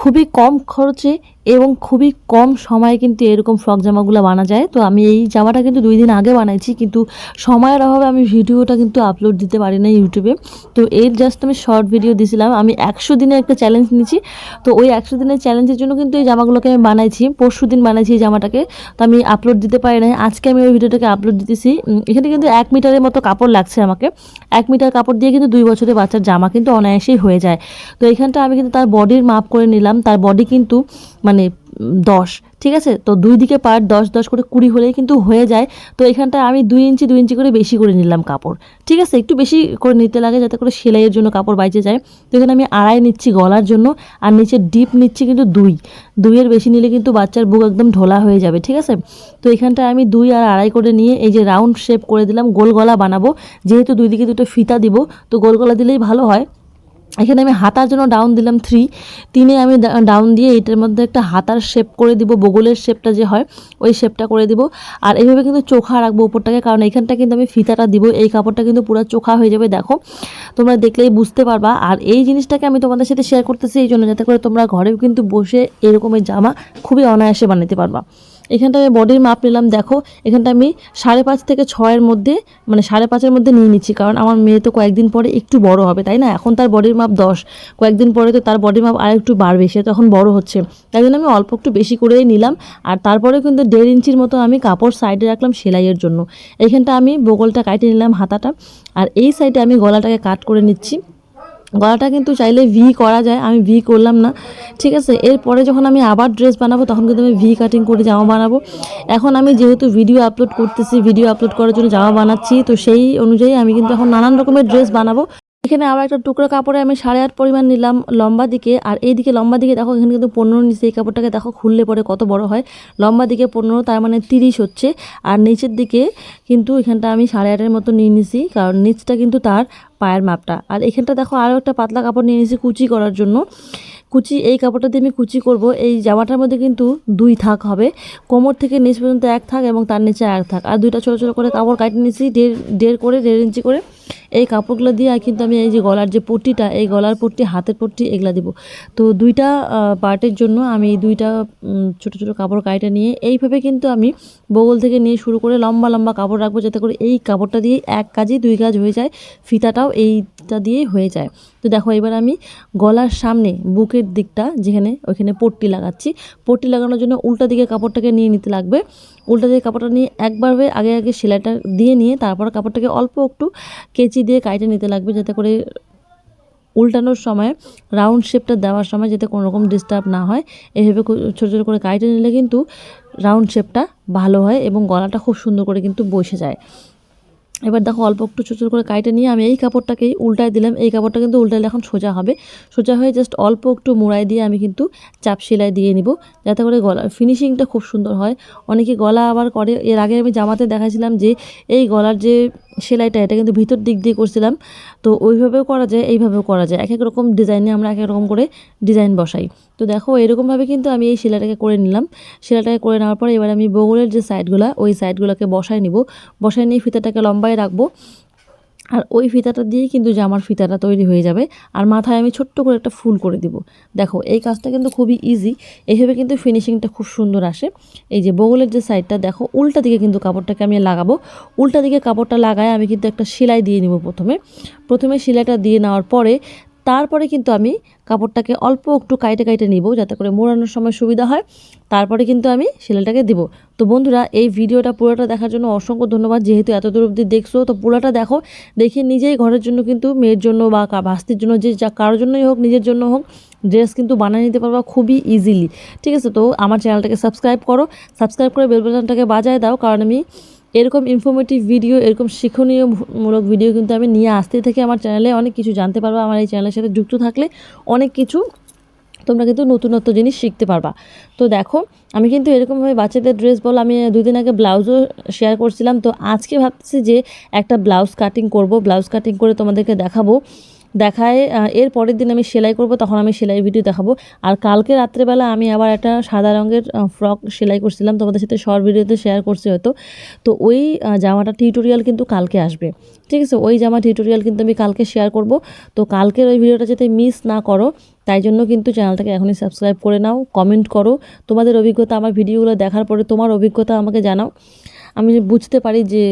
খুবই কম খরচে এবং খুবই কম সময়ে কিন্তু এরকম ফ্রক জামাগুলো বানা যায়। তো আমি এই জামাটা কিন্তু দুই দিন আগে বানাইছি, কিন্তু সময়ের অভাবে আমি ভিডিওটা কিন্তু আপলোড দিতে পারি না ইউটিউবে। তো এর জাস্ট আমি শর্ট ভিডিও দিয়েছিলাম আমি একশো দিনের একটা চ্যালেঞ্জ নিয়েছি। তো ওই একশো দিনের চ্যালেঞ্জের জন্য কিন্তু এই জামাগুলোকে আমি বানাইছি। পরশু দিন বানাইছি এই জামাটাকে। তো আমি আপলোড দিতে পারি নাই। আজকে আমি ওই ভিডিওটাকে আপলোড দিতেছি। এখানে কিন্তু এক মিটারের মতো কাপড় লাগছে আমাকে। এক মিটার কাপড় দিয়ে কিন্তু দুই বছরের বাচ্চার জামা কিন্তু অনায়াসেই হয়ে যায়। তো এখানটা আমি কিন্তু তার বডির মাপ করে নিলাম। তার বডি কিন্তু মানে দশ, ঠিক আছে? তো দুই দিকে পার্ট দশ দশ করে কুড়ি হলেই কিন্তু হয়ে যায়। তো এখানটা আমি দুই ইঞ্চি দুই ইঞ্চি করে বেশি করে নিলাম কাপড়, ঠিক আছে? একটু বেশি করে নিতে লাগে যাতে করে সেলাইয়ের জন্য কাপড় বাইচে যায়। তো এখানে আমি আড়াই নিচ্ছি গলার জন্য, আর নিচে ডিপ নিচ্ছি কিন্তু দুই। দুইয়ের বেশি নিলে কিন্তু বাচ্চার বুক একদম ঢোলা হয়ে যাবে, ঠিক আছে? তো এখানটায় আমি দুই আর আড়াই করে নিয়ে এই যে রাউন্ড শেপ করে দিলাম, গোল গলা বানাবো। যেহেতু দুই দিকে দুটো ফিতা দিব, তো গোল গলা দিলেই ভালো হয়। এখানে আমি হাতার জন্য ডাউন দিলাম থ্রি তিনে আমি ডাউন দিয়ে এটার মধ্যে একটা হাতার শেপ করে দিব, বগলের শেপটা যে হয়, ওই শেপটা করে দিব। আর এইভাবে কিন্তু চোখা রাখব উপরটাকে, কারণ এখানটা কিন্তু আমি ফিতাটা দিব, এই কাপড়টা কিন্তু পুরো চোখা হয়ে যাবে, দেখো। তোমরা দেখলেই বুঝতে পারবা। আর এই জিনিসটাকে আমি তোমাদের সাথে শেয়ার করতেছি, এই জন্য যাতে করে তোমরা ঘরেও কিন্তু বসে এরকমের জামা খুবই অনায়াসে বানাতে পারবা। এখানটা আমি বডির মাপ নিলাম, দেখো এখানটা আমি সাড়ে পাঁচ থেকে ছয়ের মধ্যে মানে সাড়ে পাঁচের মধ্যে নিয়ে নিচ্ছি, কারণ আমার মেয়ে তো কয়েকদিন পরে একটু বড় হবে, তাই না? এখন তার বডির মাপ দশ, কয়েকদিন পরে তো তার বডির মাপ আর একটু বাড়বে, সে তখন বড় হচ্ছে। তাই জন্য আমি অল্প একটু বেশি করেই নিলাম, আর তারপরে কিন্তু দেড় ইঞ্চির মতো আমি কাপড় সাইডে রাখলাম সেলাইয়ের জন্য। এখানটা আমি বগলটা কাটে নিলাম হাতাটা, আর এই সাইডে আমি গলাটাকে কাট করে নিচ্ছি। গলাটা কিন্তু চাইলে ভি করা যায়, আমি ভি করলাম না। ঠিক আছে? এরপরে যখন আমি আবার ড্রেস বানাবো, তখন কিন্তু আমি ভি কাটিং করে জামা বানাবো। এখন আমি যেহেতু ভিডিও আপলোড করতেছি ভিডিও আপলোড করার জন্য জামা বানাচ্ছি, তো সেই অনুযায়ী আমি কিন্তু এখন নানান রকমের ড্রেস বানাবো। এখানে আবার একটা টুকরো কাপড়ে আমি সাড়ে আট পরিমাণ নিলাম লম্বা দিকে, আর এই দিকে লম্বা দিকে দেখো, এখানে কিন্তু পনেরো নিচে এই কাপড়টাকে দেখো খুললে পরে কত বড় হয়। লম্বা দিকে পনেরো, তার মানে তিরিশ হচ্ছে। আর নিচের দিকে কিন্তু এখানটা আমি সাড়ে আটের মতো নিয়ে নিছি, কারণ নিচটা কিন্তু তার পায়ের মাপটা। আর এখানটা দেখো আরও একটা পাতলা কাপড় নিয়ে নিয়েছি কুচি করার জন্য। কুচি, এই কাপড়টা দিয়ে আমি কুচি করব। এই জামাটার মধ্যে কিন্তু দুই থাক হবে। কোমর থেকে নিচ পর্যন্ত এক থাক এবং তার নিচে এক থাক। আর দুইটা ছোটো ছোটো করে কাপড় কাটিয়ে নিয়েছি, দেড় দেড় করে, দেড় ইঞ্চি করে। এই কাপড়গুলো দিয়ে কিন্তু আমি এই যে গলার যে পট্টিটা, এই গলার পট্টি, হাতের পট্টি, এগুলা দিব। তো দুইটা পার্টের জন্য আমি দুইটা ছোট ছোট কাপড় কাইটা নিয়ে এইভাবে কিন্তু আমি বগল থেকে নিয়ে শুরু করে লম্বা লম্বা কাপড় রাখব যাতে করে এই কাপড়টা দিয়ে এক কাজে দুই কাজ হয়ে যায়, ফিতাটাও এইটা দিয়ে হয়ে যায়। তো দেখো এবার আমি গলার সামনে বুকের দিকটা যেখানে ওইখানে পট্টি লাগাচ্ছি, পট্টি লাগানোর জন্য উল্টা দিকে কাপড়টাকে নিয়ে নিতে লাগবে। উল্টা দিয়ে কাপড়টা নিয়ে একবারভাবে আগে আগে সেলাইটা দিয়ে নিয়ে তারপর কাপড়টাকে অল্প একটু কেচি দিয়ে কাইটে নিতে লাগবে যাতে করে উল্টানোর সময় রাউন্ড শেপটা দেওয়ার সময় যাতে কোনো রকম ডিস্টার্ব না হয়। এভাবে ছোটো ছোটো করে কাইটে নিলে কিন্তু রাউন্ড শেপটা ভালো হয় এবং গলাটা খুব সুন্দর করে কিন্তু বসে যায়। এবার দেখো অল্প একটু ছোটো করে কাইটে নিয়ে আমি এই কাপড়টাকেই উল্টায় দিলাম। এই কাপড়টা কিন্তু উল্টালে এখন সোজা হবে। সোজা হয়ে জাস্ট অল্প একটু মোড়াই দিয়ে আমি কিন্তু চাপ সেলাই দিয়ে নিব, যাতে করে গলার ফিনিশিংটা খুব সুন্দর হয়। অনেকে গলা আবার করে। এর আগে আমি জামাতে দেখাছিলাম যে এই গলার যে সেলাইটা, এটা কিন্তু ভিতর দিক দিয়ে করছিলাম। তো ওইভাবেও করা যায়, এইভাবেও করা যায়। এক এক রকম ডিজাইনে আমরা এক এক রকম করে ডিজাইন বসাই। তো দেখো এরকমভাবে কিন্তু আমি এই সেলাইটাকে করে নিলাম। সেলাইটাকে করে নেওয়ার পরে এবার আমি বগলের যে সাইডগুলো ওই সাইডগুলোকে বসায় নিব। বসায় নিয়ে ফিতাটাকে লম্বায় রাখব। আর ওই ফিতাটা দিয়েই কিন্তু জামার ফিতাটা তৈরি হয়ে যাবে। আর মাথায় আমি ছোট্ট করে একটা ফুল করে দিব। দেখো, এই কাজটা কিন্তু খুবই ইজি এইভাবে কিন্তু ফিনিশিংটা খুব সুন্দর আসে। এই যে বগলের যে সাইডটা দেখো, উল্টা দিকে কিন্তু কাপড়টাকে আমি লাগাবো। উল্টা দিকে কাপড়টা লাগায় আমি কিন্তু একটা সেলাই দিয়ে নিব প্রথমে। প্রথমে সেলাইটা দিয়ে নেওয়ার পরে তারপরে কিন্তু আমি কাপড়টাকে অল্প একটু কাইটে কাইটে নিব যাতে করে মোড়ানোর সময় সুবিধা হয়। তারপরে কিন্তু আমি সেলাইটাকে দিব। তো বন্ধুরা, এই ভিডিওটা পুরোটা দেখার জন্য অসংখ্য ধন্যবাদ। যেহেতু এত দূর অবধি দেখছ, তো পুরোটা দেখো। দেখে নিজেই ঘরের জন্য কিন্তু মেয়ের জন্য বা ভাস্তির জন্য যে যা কারোর জন্যই হোক, নিজের জন্য হোক, ড্রেস কিন্তু বানিয়ে নিতে পারবা খুবই ইজিলি ঠিক আছে? তো আমার চ্যানেলটাকে সাবস্ক্রাইব করো। সাবস্ক্রাইব করে বেল বাটনটাকে বাজায় দাও। কারণ আমি এরকম ইনফরমেটিভ ভিডিও এরকম শিক্ষণীয় মূলক ভিডিও কিন্তু আমি নিয়ে আসতে থেকে আমার চ্যানেলে অনেক কিছু জানতে পারব আমার এই চ্যানেলের সাথে যুক্ত থাকলে। অনেক কিছু তোমরা কিন্তু নতুনত্ব জিনিস শিখতে পারবা। তো দেখো, আমি কিন্তু এরকমভাবে বাচ্চাদের ড্রেস বল, আমি দুদিন আগে ব্লাউজও শেয়ার করছিলাম। তো আজকে ভাবছি যে একটা ব্লাউজ কাটিং করব। ব্লাউজ কাটিং করে তোমাদেরকে দেখাবো। দেখায় এর পরের দিন আমি সেলাই করব, তখন আমি সেলাই ভিডিও দেখাবো। আর কালকে রাত্রেবেলা আমি আবার একটা সাদা রঙের ফ্রক সেলাই করছিলাম, তোমাদের সাথে শর্ট ভিডিওতে শেয়ার করছি হয়তো। তো ওই জামাটা টিউটোরিয়াল কিন্তু কালকে আসবে। ঠিক আছে, ওই জামা টিউটোরিয়াল কিন্তু আমি কালকে শেয়ার করব। তো কালকের ওই ভিডিওটা যাতে মিস না করো, তাই জন্য কিন্তু চ্যানেলটাকে এখনই সাবস্ক্রাইব করে নাও কমেন্ট করো। তোমাদের অভিজ্ঞতা আমার ভিডিওগুলো দেখার পরে তোমার অভিজ্ঞতা আমাকে জানাও। আমি বুঝতে পারি যে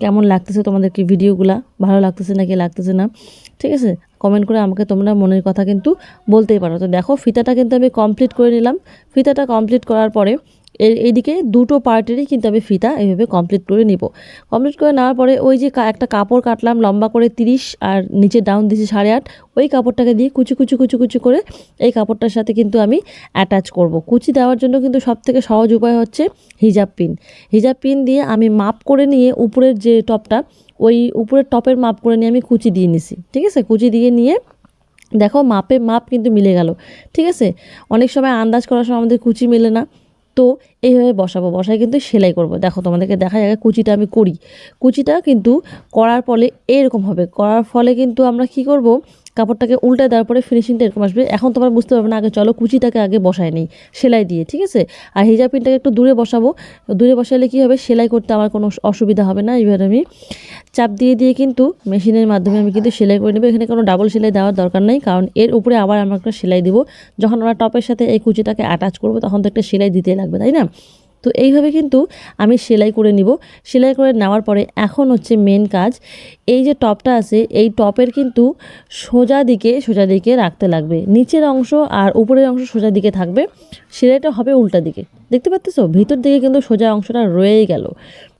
কেমন লাগতেছে তোমাদেরকে ভিডিওগুলা? ভালো লাগতেছে নাকি লাগতেছে না? ঠিক আছে? কমেন্ট করে আমাকে তোমরা মনের কথা কিন্তু বলতেই পারো। তো দেখো, ফিতাটা কিন্তু আমি কমপ্লিট করে নিলাম। ফিতাটা কমপ্লিট করার পরে এইদিকে দুটো পার্টেরই কিন্তু আমি ফিতা এইভাবে কমপ্লিট করে নিব। কমপ্লিট করে নেওয়ার পরে ওই যে একটা কাপড় কাটলাম লম্বা করে তিরিশ আর নিচে ডাউন দিয়েছি সাড়ে আট। ওই কাপড়টাকে দিয়ে কুচি কুচি কুচি কুচি করে এই কাপড়টার সাথে কিন্তু আমি অ্যাটাচ করব। কুচি দেওয়ার জন্য কিন্তু সবথেকে সহজ উপায় হচ্ছে হিজাব পিন হিজাব পিন দিয়ে আমি মাপ করে নিয়ে উপরের যে টপটা, ওই উপরের টপের মাপ করে নিয়ে আমি কুচি দিয়ে নিছি। ঠিক আছে? কুচি দিয়ে নিয়ে দেখো মাপে মাপ কিন্তু মিলে গেল। ঠিক আছে? অনেক সময় আন্দাজ করার সময় আমাদের কুচি মেলে না। তো এইভাবে বসাবো, বসায় কিন্তু সেলাই করব। দেখো তোমাদেরকে দেখা যায় কুচিটা আমি করি। কুচিটা কিন্তু করার ফলে এরকম হবে। করার ফলে কিন্তু আমরা কি করব কাপড়টাকে উল্টে দেওয়ার পরে ফিনিশিংটা এরকম আসবে। এখন তোমরা বুঝতে পারবে না, আগে চলো কুচিটাকে আগে বসায় নেই, সেলাই দিয়ে, ঠিক আছে? আর হিজাব পিনটাকে একটু দূরে বসাবো। দূরে বসালে কি হবে? সেলাই করতে আমার কোনো অসুবিধা হবে না এবার আমি চাপ দিয়ে দিয়ে কিন্তু মেশিনের মাধ্যমে আমি কিন্তু সেলাই করে নেব। এখানে কোনো ডাবল সেলাই দেওয়ার দরকার নেই, কারণ এর উপরে আবার আমরা একটা সেলাই দিব। যখন আমরা টপের সাথে এই কুচিটাকে অ্যাটাচ করব, তখন তো একটা সেলাই দিতে লাগবে, তাই না? তো এইভাবে কিন্তু আমি সেলাই করে নিব। সেলাই করে নেওয়ার পরে এখন হচ্ছে মেন কাজ, এই যে টপটা আছে, এই টপের কিন্তু সোজা দিকে সোজা দিকে রাখতে লাগবে। নিচের অংশ আর উপরের অংশ সোজা দিকে থাকবে। সেলাইটা হবে উল্টা দিকে। দেখতে পাচ্ছ ভিতর দিকে কিন্তু সোজা অংশটা রয়েই গেল।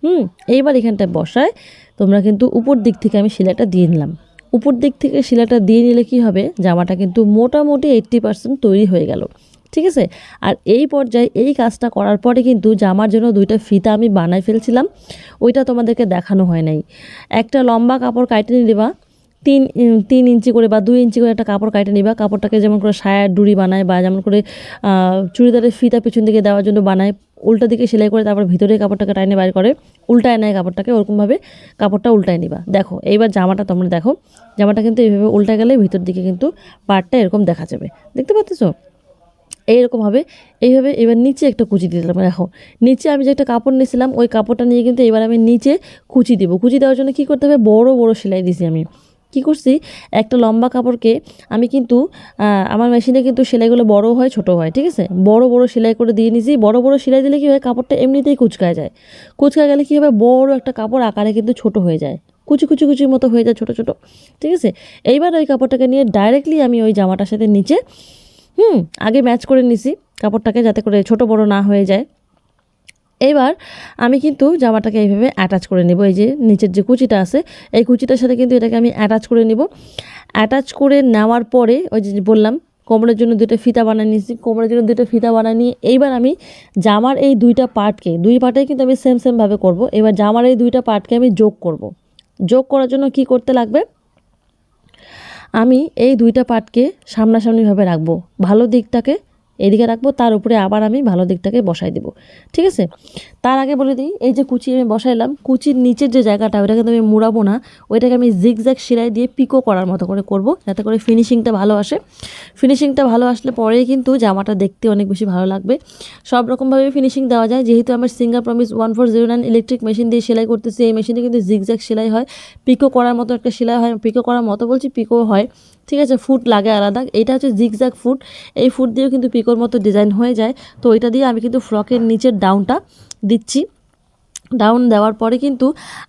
হুম, এইবার এখানটায় বসায় তোমরা কিন্তু উপর দিক থেকে আমি সেলাইটা দিয়ে নিলাম। উপর দিক থেকে শিলাটা দিয়ে নিলে কি হবে? জামাটা কিন্তু মোটামুটি এইট্টি পার্সেন্ট তৈরি হয়ে গেল। ঠিক আছে? আর এই পর্যায়ে এই কাজটা করার পরে কিন্তু জামার জন্য দুইটা ফিতা আমি বানাই ফেলছিলাম। ওইটা তোমাদেরকে দেখানো হয় নাই। একটা লম্বা কাপড় কাটে নিবা, তিন তিন ইঞ্চি করে বা দুই ইঞ্চি করে একটা কাপড় কাটে নিবা। কাপড়টাকে যেমন করে সায়ার ডুরি বানায় বা যেমন করে চুড়িদারের ফিতা পিছন দিকে দেওয়ার জন্য বানায়, উল্টা দিকে সেলাই করে তারপর ভিতরে কাপড়টাকে টাইনে বাইর করে, উল্টায় নেয় কাপড়টাকে, ওরকমভাবে কাপড়টা উল্টায় নিবা। দেখো, এইবার জামাটা তোমরা দেখো। জামাটা কিন্তু এইভাবে উল্টা গেলে ভিতর দিকে কিন্তু পাড়টা এরকম দেখা যাবে। দেখতে পাচ্ছ? এইরকম হবে। এইভাবে এবার নিচে একটা কুচি দিলাম, দেখো। নিচে আমি যে একটা কাপড় নিয়েছিলাম, ওই কাপড়টা নিয়ে কিন্তু এবার আমি নিচে কুচি দিব। কুচি দেওয়ার জন্য কী করতে হবে? বড় বড় সেলাই দিছি আমি। কি করছি? একটা লম্বা কাপড়কে আমি কিন্তু আমার মেশিনে কিন্তু সেলাইগুলো বড় হয়, ছোট হয়, ঠিক আছে? বড় বড় সেলাই করে দিয়ে নিছি। বড় বড় সেলাই দিলে কী হয়? কাপড়টা এমনিতেই কুচকায় যায়। কুচকা গেলে কী হবে? বড় একটা কাপড় আকারে কিন্তু ছোট হয়ে যায়। কুচি কুচি, কুচির মতো হয়ে যায় ছোট ছোট, ঠিক আছে? এইবার ওই কাপড়টাকে নিয়ে ডাইরেক্টলি আমি ওই জামাটার সাথে নিচে হুম, আগে ম্যাচ করে নিছি, কাপড়টাকে যাতে করে ছোট বড় না হয়ে যায়। এবার আমি কিন্তু জামাটাকে এইভাবে অ্যাটাচ করে নেব, এই যে নিচের যে কুচিটা আছে, এই কুচিটার সাথে কিন্তু এটাকে আমি অ্যাটাচ করে নেব। অ্যাটাচ করে নেওয়ার পরে, ওই যে বললাম, কোমরের জন্য দুটো ফিতা বানিয়ে নিয়েছি, কোমরের জন্য দুটো ফিতা বানিয়ে নিয়ে এইবার আমি জামার এই দুইটা পার্টকে দুই পার্টেই কিন্তু আমি সেম সেমভাবে করব। এবার জামার এই দুইটা পার্টকে আমি যোগ করব। যোগ করার জন্য কি করতে লাগবে? আমি এই দুইটা পার্টকে সামনাসামনিভাবে রাখব। ভালো দিকটাকে এদিকে রাখব, তার উপরে আবার আমি ভালো দিকটাকে বসাই দেবো। ঠিক আছে? তার আগে বলে দিই, এই যে কুচি আমি বসাইলাম, কুচির নিচের যে জায়গাটা, ওইটা কিন্তু আমি মুড়াবো না, ওইটাকে আমি জিগজ্যাগ সেলাই দিয়ে পিকো করার মতো করে করব, যাতে করে ফিনিশিংটা ভালো আসে। ফিনিশিংটা ভালো আসলে পরেই কিন্তু জামাটা দেখতে অনেক বেশি ভালো লাগবে। সব রকমভাবে ফিনিশিং দেওয়া যায়। যেহেতু আমার Singer Promise one four zero nine electric machine দিয়ে সেলাই করতেছি, এই মেশিনে কিন্তু জিগজ্যাগ সেলাই হয়। পিকো করার মতো একটা সেলাই হয় পিকো করার মতো বলছি পিকো হয়। ঠিক আছে ফুট লাগে আলাদা। এটা হচ্ছে জিগজ্যাগ ফুট এই ফুট দিয়েও কিন্তু পিকোর মতো ডিজাইন হয়ে যায়। তো এটা দিয়ে আমি কিন্তু ফ্রকের নিচের ডাউনটা দিচ্ছি। ডাউন দেওয়ার পরে কিন্তু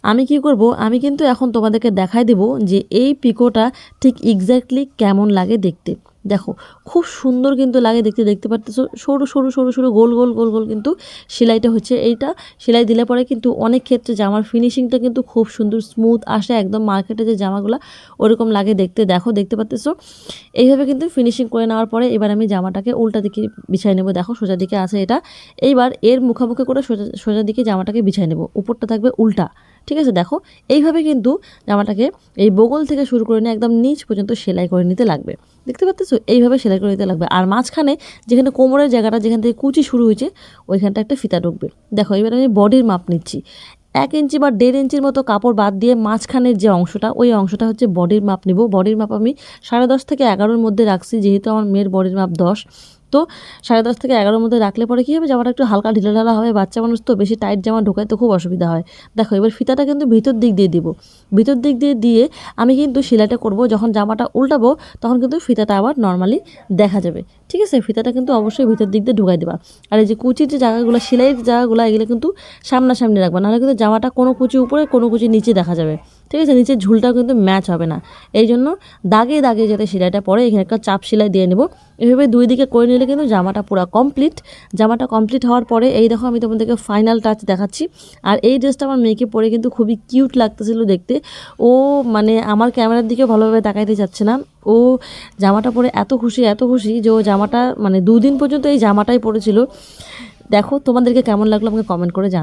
আমি কি করব, আমি কিন্তু এখন তোমাদেরকে দেখাই দেব যে এই পিকোটা ঠিক এক্স্যাক্টলি কেমন লাগে দেখতে। দেখো, খুব সুন্দর কিন্তু লাগে দেখতে দেখতে পারতেছো? সরু সরু সরু সরু, গোল গোল গোল গোল কিন্তু সেলাইটা হচ্ছে এইটা। সেলাই দিলে পরে কিন্তু অনেক ক্ষেত্রে জামার ফিনিশিংটা কিন্তু খুব সুন্দর স্মুথ আসে, একদম মার্কেটে যে জামাগুলো ওরকম লাগে দেখতে। দেখো, দেখতে পারতেছো? এইভাবে কিন্তু ফিনিশিং করে নেওয়ার পরে এবার আমি জামাটাকে উল্টা দিকে বিছাই নেব। দেখো, সোজা দিকে আছে এটা। এইবার এর মুখামুখি করে সোজা সোজা দিকে জামাটাকে বিছাই নেব। উপরটা থাকবে উল্টা। ঠিক আছে? দেখো, এইভাবে কিন্তু জামাটাকে এই বগল থেকে শুরু করে নিয়ে একদম নিচ পর্যন্ত সেলাই করে নিতে লাগবে। দেখতে পাচ্তেছো? এইভাবে সেলাই করে দিতে লাগবে। আর মাঝখানে যেখানে কোমরের জায়গাটা, যেখান থেকে কুচি শুরু হয়েছে, ওইখানটা একটা ফিতা ঢুকবে। দেখো, এবার আমি বডির মাপ নিচ্ছি। এক ইঞ্চি বা দেড় ইঞ্চির মতো কাপড় বাদ দিয়ে মাঝখানের যে অংশটা, ওই অংশটা হচ্ছে বডির মাপ নিব। বডির মাপ আমি সাড়ে দশ থেকে এগারোর মধ্যে রাখছি, যেহেতু আমার মেয়ের বডির মাপ দশ। তো সাড়ে দশ থেকে এগারোর মধ্যে রাখলে পরে কী হবে? জামাটা একটু হালকা ঢিলা ঢালা হবে। বাচ্চা মানুষ তো বেশি টাইট জামা ঢোকাইতে খুব অসুবিধা হয়। দেখো, এবার ফিতাটা কিন্তু ভিতর দিক দিয়ে দিব। ভিতর দিক দিয়ে দিয়ে আমি কিন্তু সেলাইটা করব। যখন জামাটা উল্টাবো, তখন কিন্তু ফিতাটা আবার নর্মালি দেখা যাবে। ঠিক আছে? ফিতাটা কিন্তু অবশ্যই ভিতর দিক দিয়ে ঢুকাই দেবা। আর এই যে কুচির যে জায়গাগুলো, সেলাইয়ের জায়গাগুলো, এগুলো কিন্তু সামনাসামনি রাখবা। নাহলে কিন্তু জামাটা কোনো কুচি উপরে, কোনো কুচি নিচে দেখা যাবে। ঠিক আছে? নিচের ঝুলটাও কিন্তু ম্যাচ হবে না। এই জন্য দাগে দাগে যাতে সেলাইটা পড়ে এখানে একটা চাপ সেলাই দিয়ে নেব। এভাবে দুই দিকে করে নিলে কিন্তু জামাটা পুরো কমপ্লিট জামাটা কমপ্লিট হওয়ার পরে এই দেখো আমি তোমাদেরকে ফাইনাল টাচ দেখাচ্ছি। আর এই ড্রেসটা আমার মেয়েকে পরে কিন্তু খুবই কিউট লাগতেছিল দেখতে। ও মানে আমার ক্যামেরার দিকে ভালোভাবে তাকাইতে যাচ্ছে না। ও জামাটা পরে এত খুশি এত খুশি যে ও জামাটা মানে দুদিন পর্যন্ত এই জামাটাই পরেছিল। দেখো তোমাদেরকে কেমন লাগল আমাকে কমেন্ট করে জান